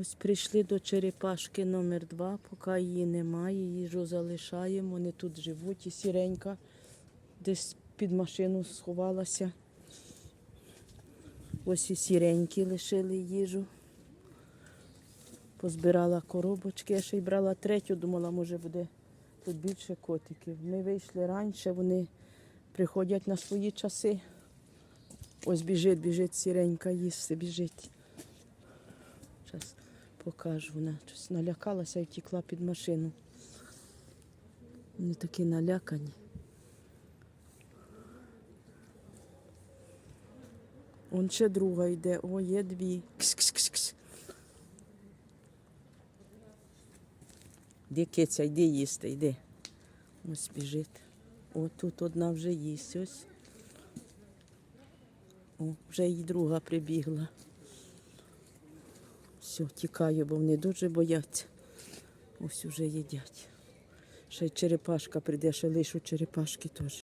Ось прийшли до черепашки номер 2 поки її немає, їжу залишаємо. Вони тут живуть і сіренька десь під машину сховалася. Ось і сіренькі лишили їжу. Позбирала коробочки, я ще й брала третю, думала, може буде тут більше котиків. Ми вийшли раніше, вони приходять на свої часи. Ось біжить, біжить сіренька їсти, біжить. Зараз покажу. Вона щось налякалася і втекла під машину. Вони такі налякані. Он ще друга йде. О, є дві. Кс-кс-кс-кс. Де киця, йди їсти, йди. Ось біжить. О, тут одна вже їсть. Ось. О, вже і друга прибігла. Все, тікаю, бо вони дуже бояться. Ось уже їдять. Ще й черепашка прийде, ще лишу черепашки теж.